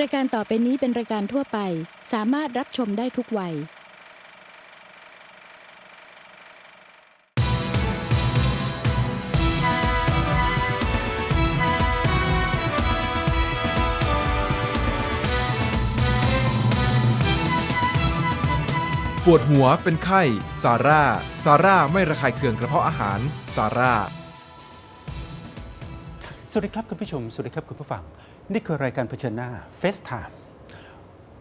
รายการต่อไปนี้เป็นรายการทั่วไป สามารถรับชมได้ทุกวัย ปวดหัวเป็นไข้ ซาร่า ซาร่าไม่ระคายเคืองกระเพาะอาหาร ซาร่า สวัสดีครับคุณผู้ชม สวัสดีครับคุณผู้ฟัง นี่คือรายการเผชิญหน้า Face Time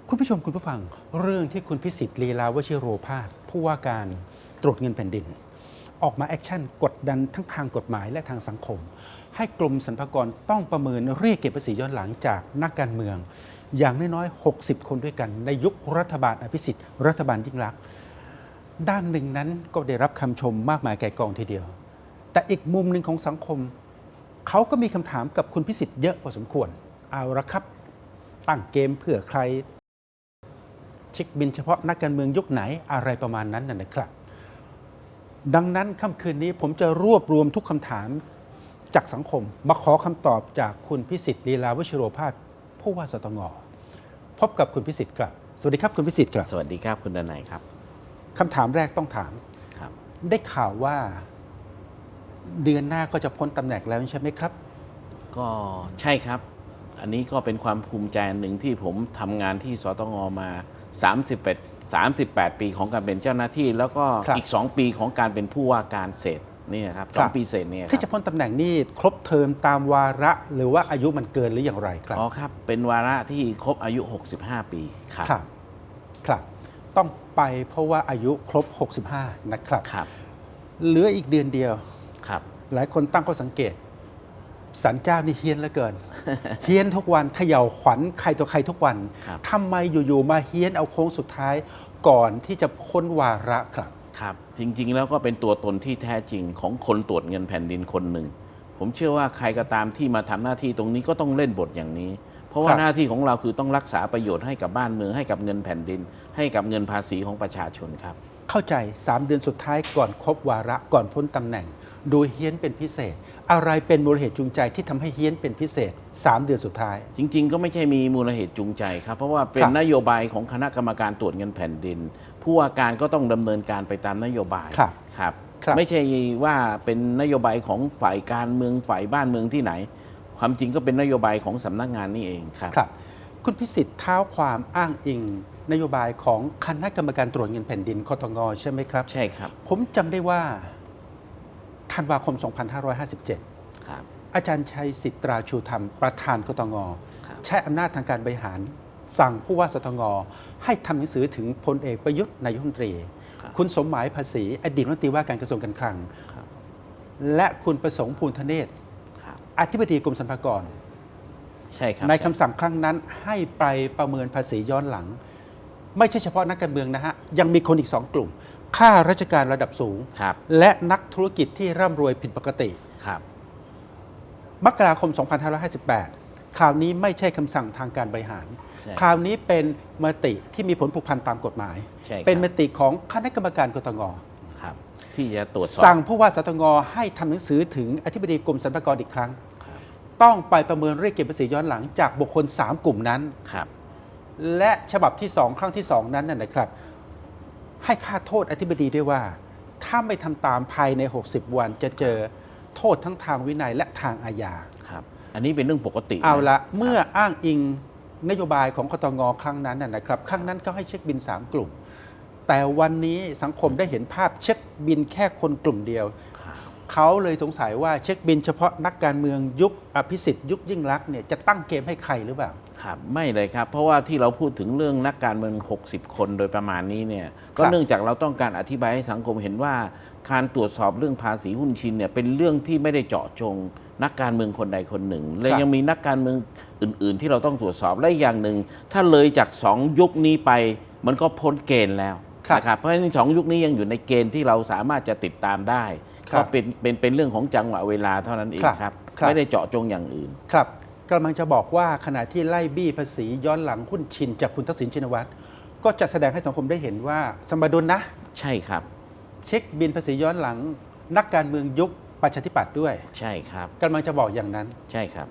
คุณผู้ชมคุณผู้ฟังเรื่องที่คุณพิสิทธิ์ลีลาวชิโรภาสผู้ว่าการตรวจเงินแผ่นดิน ออกมาแอคชั่นกดดันทั้งทางกฎหมายและทางสังคม ให้กรมสรรพากรต้องประเมินเรียกเก็บภาษีย้อนหลังจากนักการเมือง อย่างน้อยๆ 60 คนด้วยกัน ในยุครัฐบาลอภิสิทธิ์รัฐบาลยิ่งรักด้านหนึ่งนั้นก็ได้รับคำชมมากมายแก่กองทีเดียว แต่อีกมุมหนึ่งของสังคม เขาก็มีคำถามกับคุณพิสิทธิ์เยอะพอสมควร เอาละครับ ตั้งเกมเพื่อใคร เช็คบินเฉพาะนักการเมืองยุคไหนอะไรประมาณนั้นนะนะครับ ดังนั้นค่ำคืนนี้ผมจะรวบรวมทุกคำถามจากสังคม มาขอคำตอบจากคุณพิสิทธิ์ลีลาวชิโรภาสผู้ว่าสตงพบกับคุณพิสิทธิ์ครับ สวัสดีครับคุณพิสิทธิ์ครับ สวัสดีครับคุณดนัยครับคำถามแรกต้องถามครับ ได้ข่าวว่าเดือนหน้าก็จะพ้นตำแหน่งแล้วใช่ไหมครับ ก็ใช่ครับ อันนี้ก็เป็นความภูมิใจอันหนึ่งที่ผมทำงานที่สตงมา38 38 ปีของการเป็นเจ้าหน้าที่ แล้วก็ครับอีก 2 ปีของการเป็นผู้ว่าการเศษนี่นะครับสองปีเศษเนี่ยคที่รับจะพ้นตำแหน่งนี่ครบเทอมตามวาระหรือว่าอายุมันเกินหรืออย่างไรครับอ๋อครับ เป็นวาระที่ครบอายุ 65 ปีครับครับครับ ต้องไปเพราะว่าอายุครบ 65 นะครับครับเหลืออีกเดือนเดียวครับ หลายคนตั้งข้อสังเกต สันเจ้านี่เฮี้ยนเหลือเกิน เฮี้ยนทุกวันเขย่าขวัญใครต่อใครทุกวันครับทำไมอยู่ๆมาเฮี้ยนเอาโค้งสุดท้ายก่อนที่จะพ้นวาระครับครับ จริง ๆ แล้วก็เป็นตัวตนที่แท้จริงของคนตรวจเงินแผ่นดินคนหนึ่ง ผมเชื่อว่าใครก็ตามที่มาทำหน้าที่ตรงนี้ก็ต้องเล่นบทอย่างนี้ เพราะว่าครับหน้าที่ของเราคือต้องรักษาประโยชน์ให้กับบ้านเมืองให้กับเงินแผ่นดิน ให้กับเงินภาษีของประชาชนครับ เข้าใจ 3 เดือนสุดท้ายก่อนครบวาระก่อนพ้นตำแหน่งดูเฮี้ยนเป็นพิเศษ อะไรเป็นมูลเหตุจูงใจที่ทำให้เฮี้ยนเป็นพิเศษ 3 เดือนสุดท้าย จริง ๆ ก็ไม่ใช่มีมูลเหตุจูงใจครับ เพราะว่าเป็ครันบนโยบายของคณะกรรมการตรวจเงินแผ่นดิน ผู้ว่าการก็ต้องดำเนินการไปตามนโยบายครับครับครับไม่ใช่ว่าเป็นนโยบายของฝ่ายการเมืองฝ่ายบ้านเมืองที่ไหน ความจริงก็เป็นนโยบายของสำนักงานนี่เองครับครับ คุณพิสิทธิ์เท้าความอ้างอิงนโยบายของคณะกรรมการตรวจเงินแผ่นดินคอตงใช่ไหมครับ ใช่ครับ ผมจำได้ว่า ธันวาคม 2557ครับอาจารย์ชัยสิตราชูธรรม ประธานกตงครับใช้อำนาจทางการบริหาร สั่งผู้ว่าสตงให้ทำหนังสือถึงพลเอกประยุทธ์นายกรัฐมนตรีครับคุณสมหมายภาษีอดีตรัฐมนตรีว่าการกระทรวงการคลังครับและคุณประสงค์ภูลธเนศครับอธิบดีกรมสรรพากรใช่ครับในคำสั่งครั้งนั้นให้ไปประเมินภาษีย้อนหลัง ไม่ใช่เฉพาะนักการเมืองนะฮะ ยังมีคนอีกสองกลุ่ม ข้าราชการระดับสูง ครับ และนักธุรกิจที่ร่ำรวยผิดปกติ ครับ มกราคม 2558 คราวนี้ไม่ใช่คำสั่งทางการบริหาร ใช่คราวนี้เป็นมติที่มีผลผูกพันตามกฎหมาย ใช่ครับ เป็นมติของคณะกรรมการกตงครับ ที่จะตรวจสอบสั่งผู้ว่าสตงให้ทำหนังสือถึงอธิบดีกรมสรรพากรอีกครั้ง ครับต้องไปประเมินเรียกเก็บภาษีย้อนหลังจากบุคคล 3 กลุ่มนั้น ครับ และฉบับที่ 2 ครั้งที่ 2 นั้นน่ะนะครับ ให้ค่าโทษอธิบดีด้วยว่า ถ้าไม่ทำตามภายใน 60 วันจะเจอโทษทั้งทางวินัยและทางอาญาครับ อันนี้เป็นเรื่องปกตินเอาละเมื่ออ้างอิงนโยบายของคตงครั้งนั้นนะนะครับ ครั้งนั้นก็ให้เช็คบิน 3 กลุ่ม แต่วันนี้สังคมได้เห็นภาพเช็คบินแค่คนกลุ่มเดียวครับ เขาเลยสงสัยว่าเช็คบินเฉพาะนักการเมืองยุคอภิสิทธิ์ยุคยิ่งรักษณ์เนี่ยจะตั้งเกมให้ใครหรือเปล่า ครับไม่เลยครับ เพราะว่าที่เราพูดถึงเรื่องนักการเมือง 60 คนโดยประมาณนี้เนี่ยก็ครับเนื่องจากเราต้องการอธิบายให้สังคมเห็นว่า การตรวจสอบเรื่องภาษีหุ้นชินเนี่ยเป็นเรื่องที่ไม่ได้เจาะจง นักการเมืองคนใดคนหนึ่ง และยังมีนักการเมืองอื่น ๆ ที่เราต้องตรวจสอบและอีกอย่างหนึ่ง ถ้าเลยจากสองยุคนี้ไป มันก็พ้นเกณฑ์แล้วครับนะครับเพราะฉะนั้นสองยุคนี้ยังอยู่ในเกณฑ์ที่เราสามารถจะติดตามได้ครั ก็บเป็นเป็นเป็นเรื่องของจังหวะเวลาเท่านั้นเองครับครับครับ ไม่ได้เจาะจงอย่างอื่น ครับกำลังจะบอกว่าขณะที่ไล่บี้ภาษีย้อนหลังหุ้นชินจากคุณทักษิณชินวัตรก็จะแสดงให้สังคมได้เห็นว่าสมดุลนะ ใช่ครับ เช็คบินภาษีย้อนหลัง นักการเมืองยุคประชาธิปัตย์ด้วย ใช่ครับกำลังจะบอกอย่างนั้น ใช่ครับ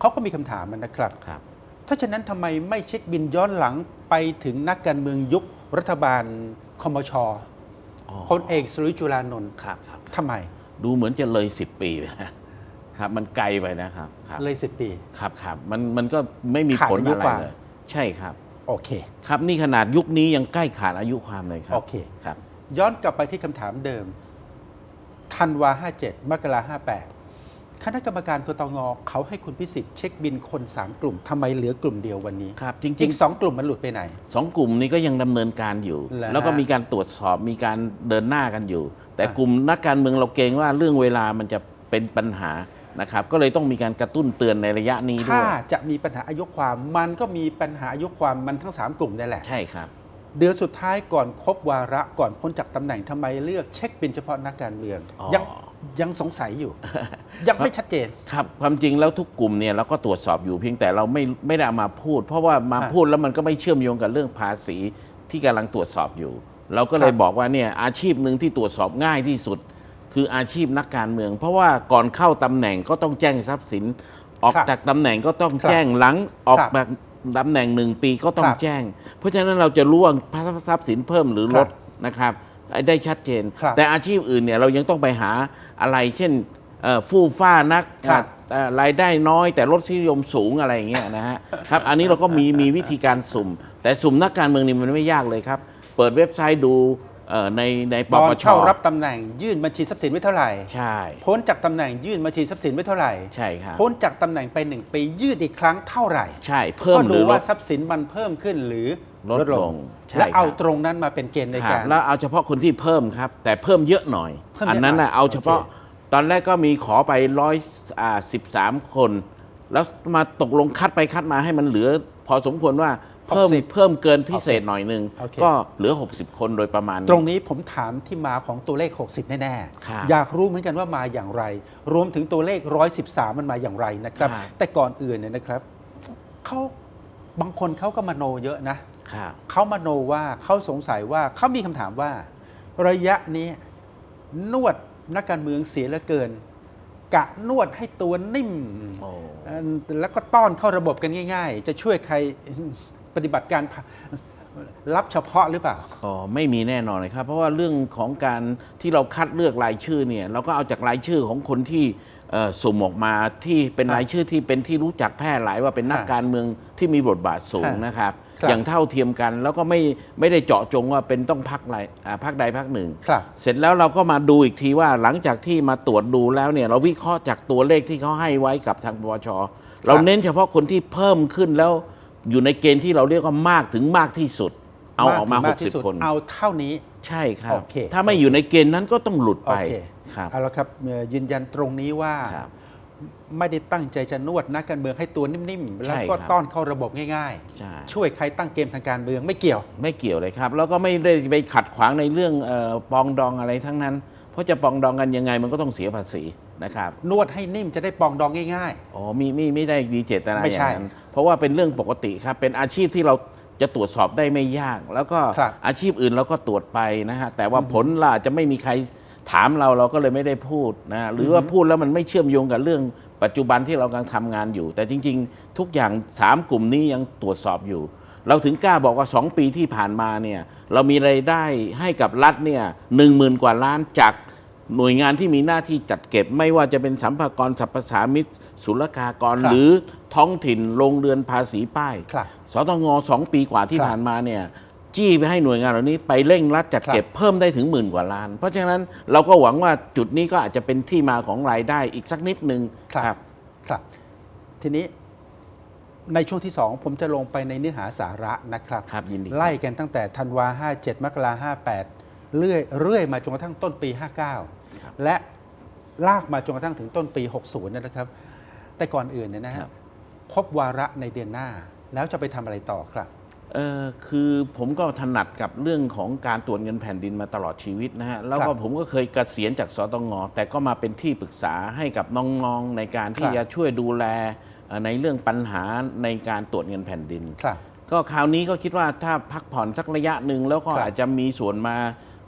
เขาก็มีคำถามนะครับครับถ้าฉะนั้นทำไมไม่เช็คบินย้อนหลังไปถึงนักการเมืองยุครัฐบาลคมชอ๋อ พลเอกสุริจุลานนท์ครับครับทำไม ดูเหมือนจะเลย10ปีไปนะครับ มันไกลไปนะครับครับเลยสิปี ครับครับมันมันก็ไม่มีขาดผลอายุอะไรความเลยใช่ครับ โอเค ครับนี่ขนาดยุคนี้ยังใกล้ขาดอายุความเลยครับโอเคครับ ย้อนกลับไปที่คำถามเดิมธันวา57มกรา58 คณะกรรมการกตงเขาให้คุณพิสิทธิ์เช็คบินคน 3 กลุ่มทำไมเหลือกลุ่มเดียววันนี้ครับจริอีงก2กลุ่มมันหลุดไปไหน ๆสองกลุ่มนี้ก็ยังดำเนินการอยู่ เหรอฮะแล้วก็มีการตรวจสอบมีการเดินหน้ากันอยู่ แต่อะกลุ่มนักการเมืองเราเกรงว่าเรื่องเวลามันจะเป็นปัญหานะครับ ก็เลยต้องมีการกระตุ้นเตือนในระยะนี้ด้ถ้าวยจะมีปัญหาอายุความ มันก็มีปัญหาอายุความมันทั้ง 3 กลุ่มนี่แหละ ใช่ครับ เดือนสุดท้ายก่อนครบวาระก่อนพ้นจากตำแหน่งทำไมเลือกเช็คบินเฉพาะนักการเมือง อ๋อ ยัง ยังสงสัยอยู่ ยังไม่ชัดเจน ครับ ความจริงแล้วทุกกลุ่มเนี่ยเราก็ตรวจสอบอยู่เพียงแต่เราไม่ไม่ได้เอามาพูด เพราะว่ามาฮะพูดแล้วมันก็ไม่เชื่อมโยงกับเรื่องภาษีที่กำลังตรวจสอบอยู่ เราก็เลยครับบอกว่าเนี่ยอาชีพหนึ่งที่ตรวจสอบง่ายที่สุด คืออาชีพนักการเมือง เพราะว่าก่อนเข้าตำแหน่งก็ต้องแจ้งทรัพย์สิน ออกครับจากตำแหน่งก็ต้องครับแจ้งหลังออกครับจากตำแหน่งหนึ่งปีก็ต้อคงรับแจ้ง เพราะฉะนั้นเราจะรู้ว่าทรัพย์สินเพิ่มหรือคลรับดนะครับ ได้ชัดเจน ครับแต่อาชีพอื่นเนี่ยเรายังต้องไปหาอะไร เช่นเอ่อฟู่ฟ้านักครับ เอ่อรายได้น้อย แต่รสนิยมสูงอะไรอย่างเงี้ยนะฮะครับอันนี้เราก็มีมีวิธีการสุ่ม แต่สุ่มนักการเมืองนี่มันไม่ยากเลยครับ เปิดเว็บไซต์ดูเอ่อ ในในปตอปนชเข้ารับตำแหน่งยื่นบัญชีทรัพย์สินไว้เท่าไหร่ ใช่ พ้นจากตำแหน่งยื่นบัญชีทรัพย์สินไว้เท่าไหร่ ใช่ครับพ้นจากตำแหน่งไปหนึ่งปียืดอีกครั้งเท่าไหร่ ใช่เพิ่มก็หดูรือลว่าด ทรัพย์สินมันเพิ่มขึ้นหรือลดลงใช่และเอาครับ ตรงนั้นมาเป็นเกณฑ์ในครักาบรแล้วเอาเฉพาะคนที่เพิ่มครับ แต่เพิ่มเยอะหน่อย เพิ่มเยอะอันนั้นหน่น่ะอยเอาเฉพาะโอเคตอนแรกก็มีขอไปร้อยสิบสามคน แล้วมาตกลงคัดไปคัดมาให้มันเหลือ พอสมควรว่า เพิ่ม60เพิ่มเกินพิเศษหน่อยหนึงโอเคก็เหลือ 60 คนโดยประมาณ ตรงนี้ผมถามที่มาของตัวเลข 60 แน่ครับๆอยากรู้เหมือนกันว่ามาอย่างไร รวมถึงตัวเลข 113 มันมาอย่างไรนะครับครับแต่ก่อนอื่นเนี่ยนะครับเขาบางคนเขาก็มโนเยอะนะครับเขามโนว่าเขาสงสัยว่าเขามีคำถามว่า ระยะนี้นวดนักการเมืองเสียเหลือเกิน กะนวดให้ตัวนิ่มโอ้เอ่อแล้วก็ต้อนเข้าระบบกันง่าย ๆ จะช่วยใคร ปฏิบัติการรับเฉพาะหรือเปล่า อ๋อ ไม่มีแน่นอนเลยครับ เพราะว่าเรื่องของการที่เราคัดเลือกรายชื่อเนี่ย เราก็เอาจากรายชื่อของคนที่เอ่อสุ่มออกมาที่เป็นฮะรายชื่อที่เป็นที่รู้จักแพร่หลายว่าเป็นนักฮะการเมืองที่มีบทบาทสูงฮะนะครับครับ อย่างเท่าเทียมกันแล้วก็ไม่ไม่ได้เจาะจงว่าเป็นต้องพักใดอ่าพักใดพักหนึ่งครับเสร็จแล้วเราก็มาดูอีกทีว่าหลังจากที่มาตรวจดูแล้วเนี่ยเราวิเคราะห์จากตัวเลขที่เขาให้ไว้กับทางปปชเราเน้นเฉพาะคนที่เพิ่มขึ้นแล้ว อยู่ในเกณฑ์ที่เราเรียกว่ามากถึงมากที่สุด เอาออกมาถึงที่สุด60 คน เอาเท่านี้ ใช่ครับ โอเค ถ้าไม่อยู่ในเกณฑ์นั้นก็ต้องหลุดโอไปเคครับเอาละครับเอ่อยืนยันตรงนี้ว่า ครับ ไม่ได้ตั้งใจจะนวดนักการเมืองให้ตัวนิ่มๆ แล้วก็ใช่ครับ ต้อนเข้าระบบง่ายใช่ ๆ ช่วยใครตั้งเกมทางการเมืองไม่เกี่ยว ไม่เกี่ยวเลยครับ แล้วก็ไม่ได้ไปขัดขวางในเรื่องเออปองดองอะไรทั้งนั้น เพราะจะปองดองกันยังไงมันก็ต้องเสียภาษีนะครับนวดให้นิ่มจะได้ปองดองง่าย อ๋อมีมีไม่ได้มีเจตนาไม่อใช่ ย่างนั้นเพ ราะว่าเป็นเรื่องปกติครับ เป็นอาชีพที่เราจะตรวจสอบได้ไม่ยาก แล้วก็ครับอาชีพอื่นเราก็ตรวจไปนะฮะแต่ว่าผลล่ะจะไม่มีใครถามเราเราก็เลยไม่ได้พูดนะฮะหรือว่าพูดแล้วมันไม่เชื่อมโยงกับเรื่องปัจจุบันที่เรากำลังทำงานอยู่ แต่จริง ๆ ทุกอย่างสามกลุ่มนี้ยังตรวจสอบอยู่ เราถึงกล้าบอกว่า 2 ปีที่ผ่านมาเนี่ยเรามีรายได้ให้กับรัฐเนี่ยหนึ่งหมื่นกว่าล้านจาก หน่วยงานที่มีหน้าที่จัดเก็บไม่ว่าจะเป็นสัมภากรสรรพสามิตศุลกากร ครับหรือท้องถิ่นโรงเรือนภาษีป้ายครับสตงสองปีกว่าที่ครับผ่านมาเนี่ยจี้ไปให้หน่วยงานเหล่านี้ไปเร่งรัดจัดเก็บครับเพิ่มได้ถึงหมื่นกว่าล้าน เพราะฉะนั้นเราก็หวังว่าจุดนี้ก็อาจจะเป็นที่มาของรายได้อีกสักนิดนึงครับ ครับ ทีนี้ในช่วงที่ 2 ผมจะลงไปในเนื้อหาสาระนะครับ ครับยินดีไล่กันตั้งแต่ธันวา57 มกรา58 เรื่อยเรื่อยมาจนกระทั่งต้นปี 59 และลากมาจนกระทั่งถึงต้นปี 60เนยนะครับ แต่ก่อนอื่นเนี่ยนะครัฮะบครบวาระในเดือนหน้า แล้วจะไปทำอะไรต่อครับ เออคือผมก็ถนัดกับเรื่องของการตรวจเงินแผ่นดินมาตลอดชีวิตนะฮะ แล้วก็ครับผมก็เคยเกษียณจากสตงแต่ก็มาเป็นที่ปรึกษาให้กับน้องๆ ในการที่ครับ จะช่วยดูแลเอ่อในเรื่องปัญหาในการตรวจเงินแผ่นดิน ครับ ก็คราวนี้ก็คิดว่าถ้าพักผ่อนสักระยะหนึ่งแล้วก็ครับอาจจะมีส่วนมา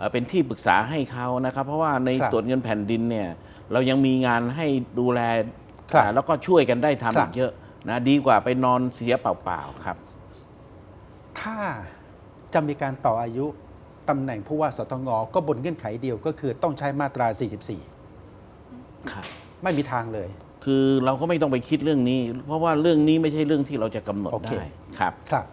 เอ่อเป็นที่ปรึกษาให้เขานะครับ เพราะว่าในครับตรวจเงินแผ่นดินเนี่ยเรายังมีงานให้ดูแลครับอ่าแล้วก็ช่วยกันได้ทำครัอีบกเยอะนะดีกว่าไปนอนเสียเปล่าๆครับ ถ้าจะมีการต่ออายุตำแหน่งผู้ว่าสตงก็บนเงื่อนไขเดียวก็คือต้องใช้มาตราครับ44ไม่มีทางเลย คือเราก็ไม่ต้องไปคิดเรื่องนี้ เพราะว่าเรื่องนี้ไม่ใช่เรื่องที่เราจะกำหนดโอเค ได้ครับ ครับ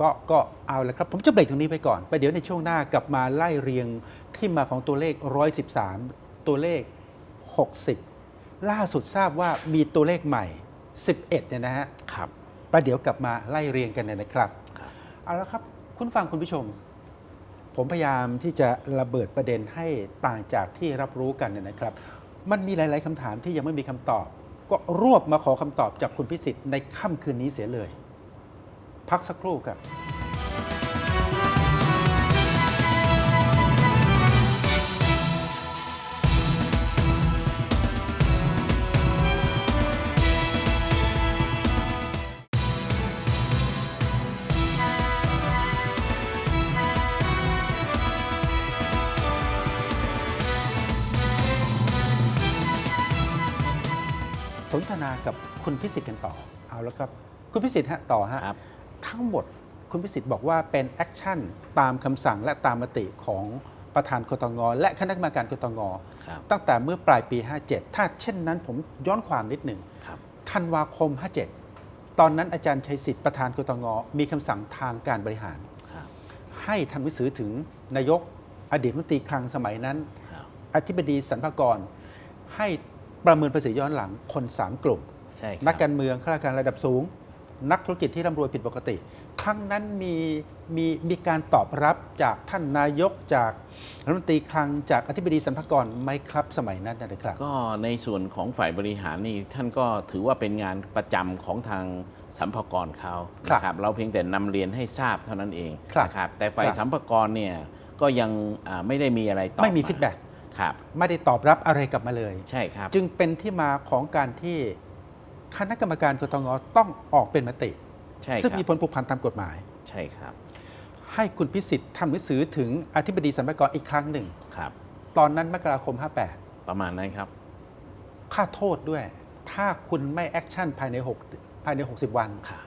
ก็ก็เอาละครับ ผมจะเบรกตรงนี้ไปก่อน ไปเดี๋ยวในช่วงหน้ากลับมาไล่เรียงที่มาของตัวเลข 113 ตัวเลข 60 ล่าสุดทราบว่ามีตัวเลขใหม่ 11 เนี่ยนะฮะครับประเดี๋ยวกลับมาไล่เรียงกันเนี่ยนะครับครับเอาละครับคุณฟังคุณผู้ชม ผมพยายามที่จะระเบิดประเด็นให้ต่างจากที่รับรู้กันเนี่ยนะครับ มันมีหลาย ๆคำถามที่ยังไม่มีคำตอบ ก็รวบมาขอคำตอบจากคุณพิสิทธิ์ในค่ำคืนนี้เสียเลย พักสักครู่ครับสนทนากับคุณพิสิทธิ์กันต่อ เอาแล้วครับ คุณพิสิทธิ์ฮะต่อฮะ ทั้งหมดคุณพิสิทธิ์บอกว่าเป็นแอคชั่นตามคำสั่งและตามมติของประธานกตงและคณะกรรมการกตงครับตั้งแต่เมื่อปลายปี 57 ถ้าเช่นนั้นผมย้อนความนิดหนึ่งครับธันวาคม 57 ตอนนั้นอาจารย์ชัยสิทธิ์ประธานกตงมีคำสั่งทางการบริหารครับให้ทำหนังสือถึงนายกอดีตรัฐมนตรีคลังสมัยนั้นครับอธิบดีสรรพากร ให้ประเมินภาษีย้อนหลังคน 3 กลุ่มใช่ครับนักการเมืองข้าราชการระดับสูง นักธุรกิจที่ร่ำรวยผิดปกติ ครั้งนั้นมีมีมีการตอบรับจากท่านนายกจากรัฐมนตรีคลังจากอธิบดีสรรพากรไหมครับสมัยนั้นนะครับ ก็ในส่วนของฝ่ายบริหารนี่ท่านก็ถือว่าเป็นงานประจำของทางสัมภากรเขาครับนะครับเราเพียงแต่นำเรียนให้ทราบเท่านั้นเองครับนะครับแต่ฝ่ายครับสัมภากรเนี่ยก็ยังอ่าไม่ได้มีอะไรตอบไม่มีาฟีดแบ็กครับไม่ได้ตอบรับอะไรกลับมาเลย ใช่ครับ จึงเป็นที่มาของการที่ คณะกรรมการกตงต้องออกเป็นมติ ใช่คซึ่งรับมีผลผูกพันตามกฎหมาย ใช่ครับ ให้คุณพิสิทธิ์ทำหนังสือถึงอธิบดีสรรพากรอีกครั้งหนึ่ง ครับ ตอนนั้นมกราคม58ประมาณนั้นครับค่าโทษด้วย ถ้าคุณไม่แอคชั่นภายใน 6 ภายใน 60 วัน ครับ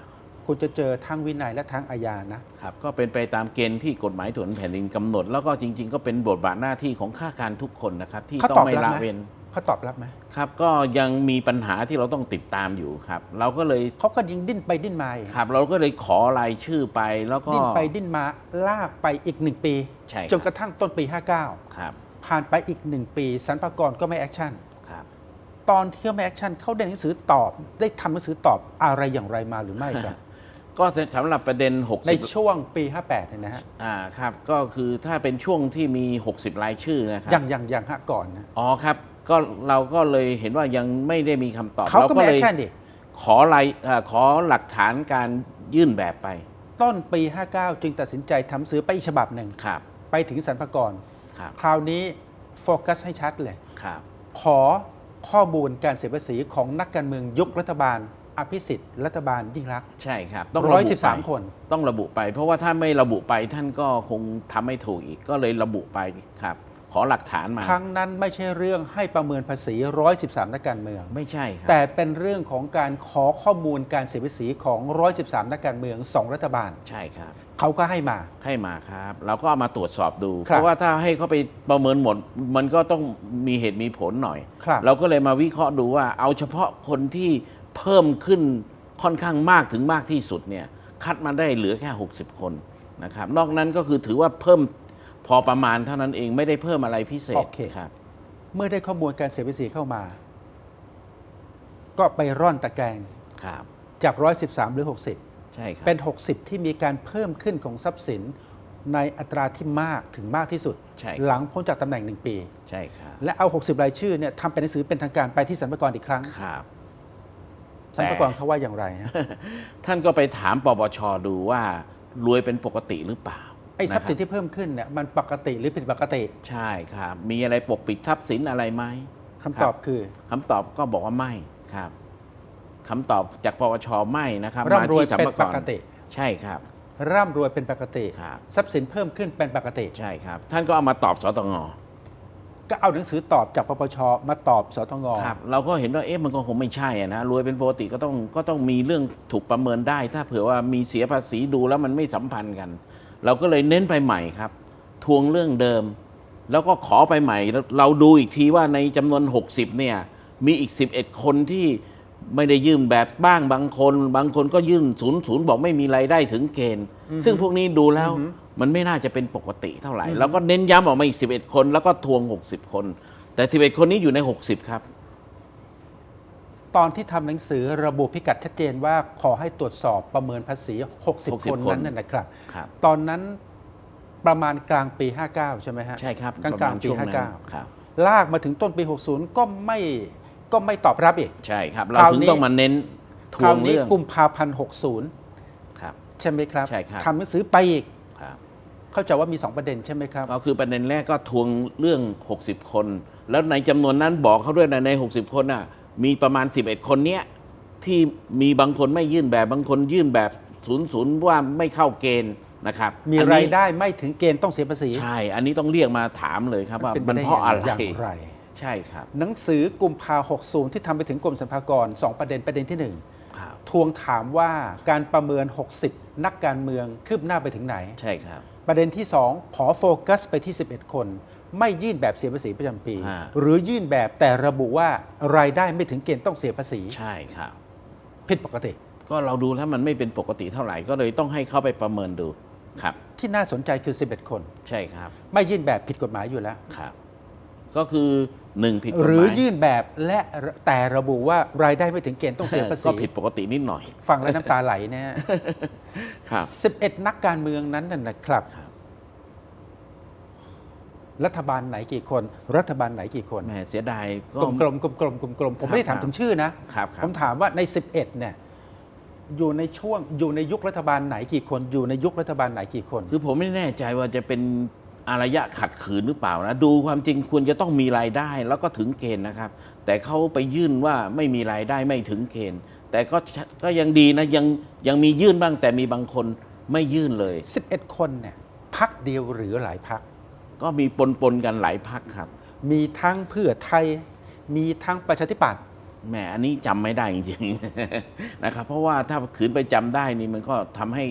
คุณจะเจอทั้งวินัยและทั้งอาญานะ ครับ ก็เป็นไปตามเกณฑ์ที่กฎหมายถวนแผ่นดินกำหนด แล้วก็จริง ๆ ก็เป็นบทบาทหน้าที่ของข้าการทุกคนนะครับ ที่เขาต้อตองบไม่รับละไหมเว้น เขาตอบรับไหมครับก็ยังมีปัญหาที่เราต้องติดตามอยู่ครับ เราก็เลยเขาก็ยิงดิ้นไปดิ้นมาอีกครับ เราก็เลยขอรายชื่อไปแล้วก็ดิ้นไปดิ้นมาลากไปอีกหนึ่งปี ใช่ครับจนกระทั่งต้นปี 59 ครับผ่านไปอีกหนึ่งปีสรรพากรก็ไม่แอคชั่นครับตอนที่เขาไม่แอคชั่นเขาได้หนังสือตอบ ได้ทำหนังสือตอบอะไรอย่างไรมาหรือไม่ครับก็สำหรับประเด็นใน60ช่วงปี 58เนี่ยนะฮะอ่าครับ ก็คือถ้าเป็นช่วงที่มี 60 รายชื่อนะครัอย่างอย่างอย่างฮะก่อนนะอ๋อครับ ก็เราก็เลยเห็นว่ายังไม่ได้มีคำตอบเขาก็ไม่แอเลคยชั่นดิ ขอรายเอ่อขอหลักฐานการยื่นแบบไปต้นปี 59 จึงตัดสินใจทำหนังสือไปอีกฉบับหนึ่ง ครับไปถึงสรรพากร ครับคราวนี้โฟกัสให้ชัดเลย ครับขอข้อมูลการเสียภาษีของนักการเมืองยุครัฐบาล อภิสิทธิ์รัฐบาลยิ่งรักษณ์ ใช่ครับต้องร้ระอยบุสิบไปสามคน ต้องระบุไป เพราะว่าถ้าไม่ระบุไปท่านก็คงทำไม่ถูกอีกก็เลยระบุไปครับข อหลักฐานมา ครั้งนั้นไม่ใช่เรื่องให้ประเมินภาษี 113 นักการเมือง ไม่ใช่ครับ แต่เป็นเรื่องของการขอข้อมูลการเสียภาษีของ 113 นักการเมือง 2 รัฐบาล ใช่ครับ เขาก็ให้มา ให้มาครับ เราก็เอามาตรวจสอบดูครับเพราะว่าถ้าให้เขาไปประเมินหมด มันก็ต้องมีเหตุมีผลหน่อยครับเราก็เลยมาวิเคราะห์ดูว่า เอาเฉพาะคนที่เพิ่มขึ้นค่อนข้างมากถึงมากที่สุดเนี่ยคัดมาได้เหลือแค่ 60 คนนะครับ นอกนั้นก็คือถือว่าเพิ่ม พอประมาณเท่านั้นเองไม่ได้เพิ่มอะไรพิเศษโอเค ครับ เมื่อได้ข้อมูลการเสียภาษีเข้ามา ก็ไปร่อนตะแกรงครับ จาก 113 หรือ 60 ใช่ครับเป็น 60 ที่มีการเพิ่มขึ้นของทรัพย์สินในอัตราที่มากถึงมากที่สุด ใช่ครับหลังพ้นจากตำแหน่งหนึ่งปี ใช่ครับและเอา 60 รายชื่อเนี่ยทำเป็นหนังสือเป็นทางการไปที่สรรพากรอีกครั้งครับ สรรพากรเขาว่าอย่างไรฮะ ท่านก็ไปถามปปชดูว่ารวยเป็นปกติหรือเปล่า ไอ้ทรัพย์สินนะคบที่เพิ่มขึ้นเนี่ยมันปกติหรือผิดปกติ ใช่ครับ มีอะไรปกปิดทรัพย์สินอะไรไหมคำตอบคือคำตอบก็บอกว่าไม่ครับคำตอบจากปปชไม่นะครับร่ำรวยสัมเป็นภาประกติ ใช่ครับ ร่ำรวยเป็นปกติครับทรัพย์สินเพิ่มขึ้นเป็นปกติใช่ครับ ท่านก็เอามาตอบสตงก็เอาหนังสือตอบจากปปชมาตอบสตงครับเราก็เห็นว่าเอ๊ะมันก็คงไม่ใช่อะนะรวยเป็นปกติก็ต้องก็ต้องมีเรื่องถูกประเมินได้ ถ้าเผื่อว่ามีเสียภาษีดูแล้วมันไม่สัมพันธ์กัน เราก็เลยเน้นไปใหม่ครับ ทวงเรื่องเดิม แล้วก็ขอไปใหม่แล้วเราดูอีกทีว่าในจำนวน 60 เนี่ย มีอีก 11 คนที่ไม่ได้ยื่นแบบบ้างบางคน บางคนก็ยื่นศูนย์ศูนย์บอกไม่มีรายได้ถึงเกณฑ์ ซึ่งพวกนี้ดูแล้วมันไม่น่าจะเป็นปกติเท่าไหร่ แล้วก็เน้นย้ำออกมาอีก 11 คน แล้วก็ทวง 60 คน แต่ 11 คนนี้อยู่ใน 60 ครับ ตอนที่ทำหนังสือระบุพิกัดชัดเจนว่าขอให้ตรวจสอบประเมินภาษี 60 60คนคนนั้นน่ะนะครับครับ ตอนนั้นประมาณกลางปี 59 ใช่ไหมฮะใช่ครับกลางประกลามาณงปีช่วงนั้น59ครับลากมาถึงต้นปี 60 ก็ไม่ก็ไม่ตอบรับอีกใช่ครับคเราราวถึงนี้ต้องมาเน้นทควรางวนี้เรื่องกุมภาพันธ์60 ครับ ใช่ไหมครับใช่ครับทำหนังสือไปอีกครับเข้าใจว่ามี 2 ประเด็นใช่ไหมครับก็คือประเด็นแรกก็ทวงเรื่อง 60 คน แล้วในจำนวนนั้นบอกเขาด้วยนะใน 60 คนน่ะ มีประมาณ 11 คนเนี้ยที่มีบางคนไม่ยื่นแบบบางคนยื่นแบบศูนย์ศูนย์ว่าไม่เข้าเกณฑ์นะครับมีอันนี้รายได้ไม่ถึงเกณฑ์ต้องเสียภาษีใช่ อันนี้ต้องเรียกมาถามเลยครับว่าเป็นไปมันได้เพราะอะไรอย่างไร ใช่ครับ หนังสือกุมภา60 ที่ทำไปถึงกรมสรรพากรสองประเด็นประเด็นที่หนึ่งครับ ทวงถามว่าการประเมิน 60 นักการเมืองคืบหน้าไปถึงไหน ใช่ครับ ประเด็นที่ 2 ขอโฟกัสไปที่ 11 คน ไม่ยื่นแบบเสียภาษีประจำปี ฮะ หรือยื่นแบบแต่ระบุว่ารายได้ไม่ถึงเกณฑ์ต้องเสียภาษีใช่ครับ ผิดปกติ ก็เราดูแล้วมันไม่เป็นปกติเท่าไหร่ก็เลยต้องให้เขาไปประเมินดูครับ ที่น่าสนใจคือ 11 คน ใช่ครับไม่ยื่นแบบผิดกฎหมายอยู่แล้ว ครับ ก็คือหนึ่งผิดกฎหมายหรือยื่นแบบและแต่ระบุว่ารายได้ไม่ถึงเกณฑ์ต้องเสียภาษีก็ผิดปกตินิดหน่อยฟังแล้วน้ำตาไหลนะฮะครับ 11 นักการเมืองนั้นน่ะนะครับ ครับ รัฐบาลไหนกี่คน รัฐบาลไหนกี่คนแหมเสียดายก็กลมกลมกลมกลมกลมกลมๆผมไม่ได้ถามครับถึงชื่อนะครับครัผบมถามว่าใน 11เนี่ยอยู่ในช่วงอยู่ในยุครัฐบาลไหนกี่คน อยู่ในยุครัฐบาลไหนกี่คน คือผมไม่แน่ใจว่าจะเป็นอารยะขัดขืนหรือเปล่านะดูความจริงควรจะต้องมีรายได้ แล้วก็ถึงเกณฑ์นะครับ แต่เขาไปยื่นว่าไม่มีรายได้ไม่ถึงเกณฑ์ แต่ก็ก็ยังดีนะยังยังมียื่นบ้างแต่มีบางคนไม่ยื่นเลย 11 คนเนี่ยพักเดียวหรือหลายพัก ก็มีปนปนๆกันหลายพักครับ มีทั้งเพื่อไทย มีทั้งประชาธิปัตย์แหมอันนี้จำไม่ได้จริงๆนะครับ เพราะว่าถ้าขืนไปจำได้นี่มันก็ทำให้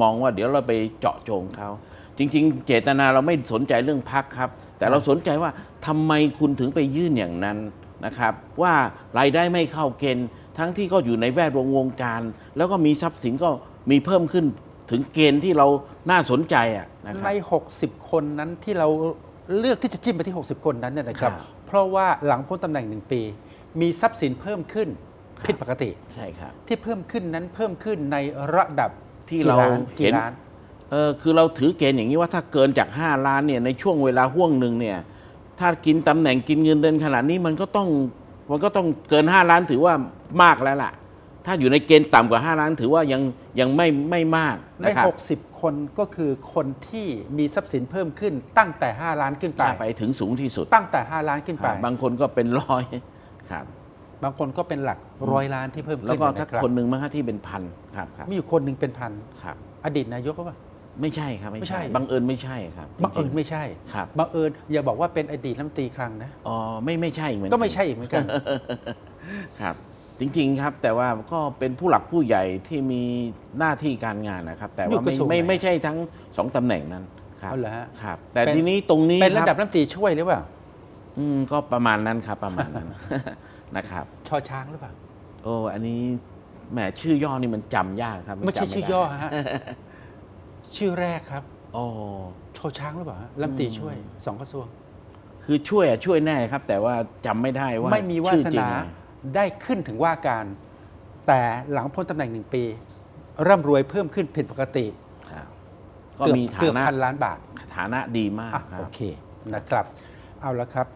มองว่าเดี๋ยวเราไปเจาะจงเขา จริง ๆ เจตนาเราไม่สนใจเรื่องพักครับ แต่เราสนใจว่าทำไมคุณถึงไปยื่นอย่างนั้นนะครับว่ารายได้ไม่เข้าเกณฑ์ทั้งที่ก็อยู่ในแวดวงวงการ แล้วก็มีทรัพย์สินก็มีเพิ่มขึ้น ถึงเกณฑ์ที่เราน่าสนใจอะนะคในรับ60 คนนั้นที่เราเลือกที่จะจิ้มไปที่ 60 คนนั้นเนี่ยนะครับ ครับ เพราะว่าหลังพ้นตำแหน่งหนึ่งปี มีทรัพย์สินเพิ่มขึ้นครับผิดปกติ ใช่ครับ ที่เพิ่มขึ้นนั้นเพิ่มขึ้นในระดับที่กี่เราล้นเห็นกี่ล้าน เออคือเราถือเกณฑ์อย่างนี้ว่าถ้าเกินจาก 5 ล้านเนี่ยในช่วงเวลาห่วงหนึ่งเนี่ยถ้ากินตำแหน่งกินเงินเดือนขนาดนี้มันก็ต้องมันก็ต้องเกิน 5 ล้านถือว่ามากแล้วล่ะ ถ้าอยู่ในเกณฑ์ต่ำกว่า 5 ล้านถือว่ายังยังไม่ไม่มากในนะครับ60 คนก็คือคนที่มีทรัพย์สินเพิ่มขึ้นตั้งแต่ 5 ล้านขึ้นไป ถ้าไปถึงสูงที่สุดตั้งแต่ 5 ล้านขึ้นไป บางคนก็เป็นร้อยครับ บางคนก็เป็นหลักร้อยล้านที่เพิ่มขึ้นแล้วก็นะสักรับคนหนึ่งมั้งฮะที่เป็นพันครับครับมีอยู่คนหนึ่งเป็นพัน ครับ อดีตนายกก็ว่า ไม่ใช่ครับไม่ไม่ใช่ใช่ บังเอิญไม่ใช่ครับบังเอิญจริๆไม่ใช่ครับบังเอิญอย่าบอกว่าเป็นอดีตรัฐมนตรีคลังนะ อ๋อไม่ไม่ใช่เหมือนนก็ไม่ใช่อีกเหมือนกัน ครับ จริงๆครับแต่ว่าก็เป็นผู้หลักผู้ใหญ่ที่มีหน้าที่การงานนะครับ แต่อยู่ว่ากระไม่ทรวงไม่ไหนไม่ใช่ทั้งสองตำแหน่งนั้นครับเอาเหรอฮะครับ แต่เป็นทีนี้ตรงนี้เป็นระดับครัฐมนตรีช่วยหรือเปล่าอืมก็ประมาณนั้นครับประมาณนั้น นะครับ ชอช้างหรือเปล่าโอ้อันนี้แหมชื่อย่อนี่มันจำยากครับนไม่ใช่จำชื่อด้ย่อฮะชื่อแรกครับ โอ้ ชอช้างหรือเปล่าฮะรัฐมนตรีช่วยสองกระทรวง คือช่วยอะช่วยแน่ครับ แต่ว่าจำไม่ได้ว่าไม่มีวาชื่อสจริงนาอะ ได้ขึ้นถึงว่าการ แต่หลังพ้นตำแหน่งหนึ่งปี ร่ำรวยเพิ่มขึ้นผิดปกติครับก็เกือบมีฐาเกือบนะพันล้านบาท ฐานะดีมากอะครัโอบเคนะครับ เอาละครับ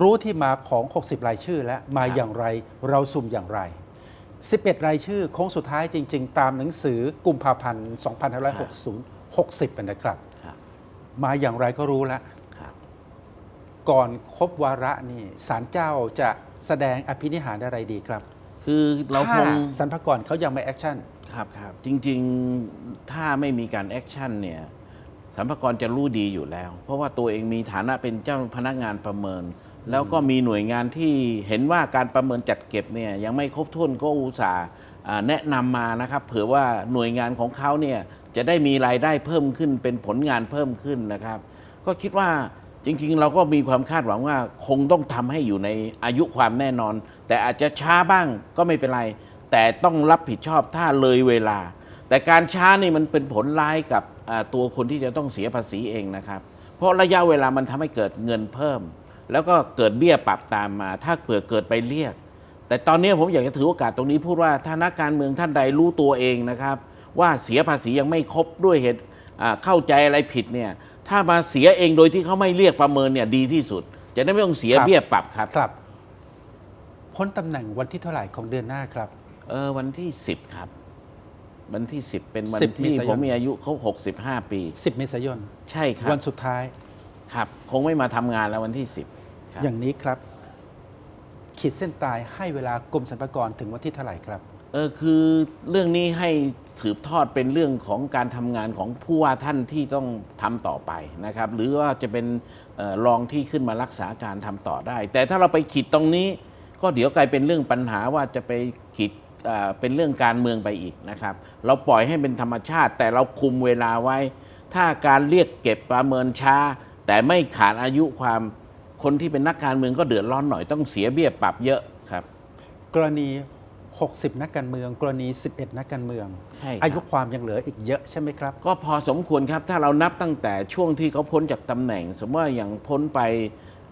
รู้ที่มาของ 60 รายชื่อแล้วมาครับอย่างไรเราสุ่มอย่างไร 11 รายชื่อโค้งสุดท้ายจริง ๆ ตามหนังสือกุมภาพันธ์ 2560 60เป็นนะครับครับมาอย่างไรก็รู้แล้วครับ ก่อนครบวาระนี่ศาลเจ้าจะแสดงอภินิหารอะไรดีครับคือเราคถ้างสรรพากรเขายังไม่แอคชั่นครับครับจริงๆถ้าไม่มีการแอคชั่นเนี่ยสัมภากระจะรู้ดีอยู่แล้ว เพราะว่าตัวเองมีฐานะเป็นเจ้าพนักงานประเมิน แล้วก็มีหน่วยงานที่เห็นว่าการประเมินจัดเก็บเนี่ยยังไม่ครบถ้วนก็อุตส่าห์อ่าแนะนำมานะครับเผื่อว่าหน่วยงานของเขาเนี่ยจะได้มีรายได้เพิ่มขึ้นเป็นผลงานเพิ่มขึ้นนะครับ ก็คิดว่า จริง ๆ เราก็มีความคาดหวังว่าคงต้องทำให้อยู่ในอายุความแน่นอน แต่อาจจะช้าบ้างก็ไม่เป็นไร แต่ต้องรับผิดชอบถ้าเลยเวลา แต่การช้านี่มันเป็นผลร้ายกับตัวคนที่จะต้องเสียภาษีเองนะครับ เพราะระยะเวลามันทำให้เกิดเงินเพิ่ม แล้วก็เกิดเบี้ยปรับตามมา ถ้าเกิดเกิดไปเรียก แต่ตอนนี้ผมอยากจะถือโอกาสตรงนี้พูดว่าถ้านักการเมืองท่านใดรู้ตัวเองนะครับ ว่าเสียภาษียังไม่ครบด้วยเหตุเข้าใจอะไรผิดเนี่ย ถ้ามาเสียเองโดยที่เขาไม่เรียกประเมินเนี่ยดีที่สุด จะได้ไม่ต้องเสียครับ เบี้ยปรับครับครับ พ้นตำแหน่งวันที่เท่าไหร่ของเดือนหน้าครับ เออวันที่ 10 ครับ วันที่ 10 เป็นวัน10ที่เมษายน ผมมีอายุเขา65 ปี 10 เมษายน ใช่ครับวันสุดท้าย ครับ คงไม่มาทำงานแล้ววันที่ 10ครับอย่างนี้ครับ ขีดเส้นตายให้เวลากรมสรรพากรถึงวันที่เท่าไหร่ครับ เออคือเรื่องนี้ให้ สืบทอดเป็นเรื่องของการทำงานของผู้ว่าท่านที่ต้องทำต่อไปนะครับ หรือว่าจะเป็นรองที่ขึ้นมารักษาการทำต่อได้ แต่ถ้าเราไปขีดตรงนี้ ก็เดี๋ยวกลายเป็นเรื่องปัญหาว่าจะไปขีดเป็นเรื่องการเมืองไปอีกนะครับ เราปล่อยให้เป็นธรรมชาติ แต่เราคุมเวลาไว้ ถ้าการเรียกเก็บประเมินช้า แต่ไม่ขาดอายุความคนที่เป็นนักการเมืองก็เดือดร้อนหน่อยต้องเสียเบี้ยปรับเยอะครับ กรณี 60 นักการเมือง กรณี 11 นักการเมือง ใช่ครับ อายุความยังเหลืออีกเยอะใช่ไหมครับ ก็พอสมควรครับ ถ้าเรานับตั้งแต่ช่วงที่เขาพ้นจากตำแหน่ง สมมติว่าอย่างพ้นไป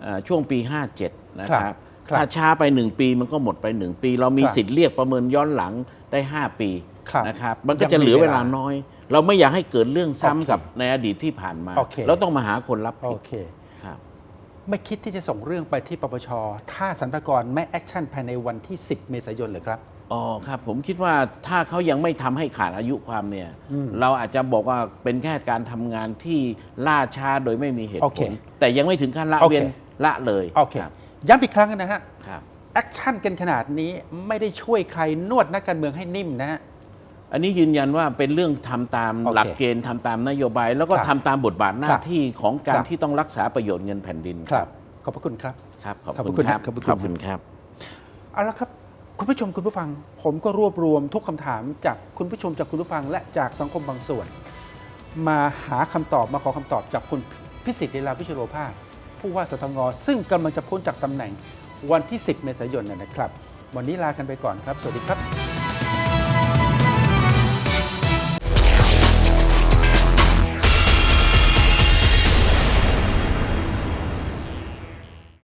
เอ่อช่วงปี 57 นะคครัรับบครับถ้าช้าไป 1 ปีมันก็หมดไป 1 ปี เรามีครับสิทธิ์เรียกประเมินย้อนหลังได้ 5 ปีครับนะครับมันก็ยังจะเหลือมีเวเวลาลาน้อย เราไม่อยากให้เกิดเรื่องซ้ำโอเคกับในอดีตที่ผ่านมาโอเค เราต้องมาหาคนรับโอผิดเค ครับ ไม่คิดที่จะส่งเรื่องไปที่ปปช ถ้าสรรพากรไม่แอคชั่นภายในวันที่ 10 เมษายนเลยครับ อ๋อครับผมคิดว่าถ้าเขายังไม่ทำให้ขาดอายุความเนี่ย อืมเราอาจจะบอกว่าเป็นแค่การทำงานที่ล่าช้าโดยไม่มีเหตุโอผเคลแต่ยังไม่ถึงขั้นละโอเค เว้นละเลยโอเคครับย้ำอีกครั้งนะฮะ ครับ แอคชั่นกันขนาดนี้ไม่ได้ช่วยใครนวดนักการเมืองให้นิ่มนะฮะ อันนี้ยืนยันว่าเป็นเรื่องทำตามโอเคหลักเกณฑ์ทำตามนโยบาย แล้วก็ครับทำตามบทบาทหน้าครับที่ของกาครรับ ที่ต้องรักษาประโยชน์เงินแผ่นดินครับ ขอบพระคุณครับ ครับขอบขอบคุณคุณครับขอบคุณ ขอบคุณครับ เอาละครับ คุณผู้ชมคุณผู้ฟัง ผมก็รวบรวมทุกคำถามจากคุณผู้ชมจากคุณผู้ฟัง และจากสังคมบางส่วน มาหาคำตอบมาขอคำตอบจากคุณพิสิทธิ์เดลาพิชโรภาสผู้ว่าสตงซึ่งกำลังจะพ้นจากตำแหน่งวันที่ 10 เมษายนนนะครับ วันนี้ลากันไปก่อนครับ สวัสดีครับ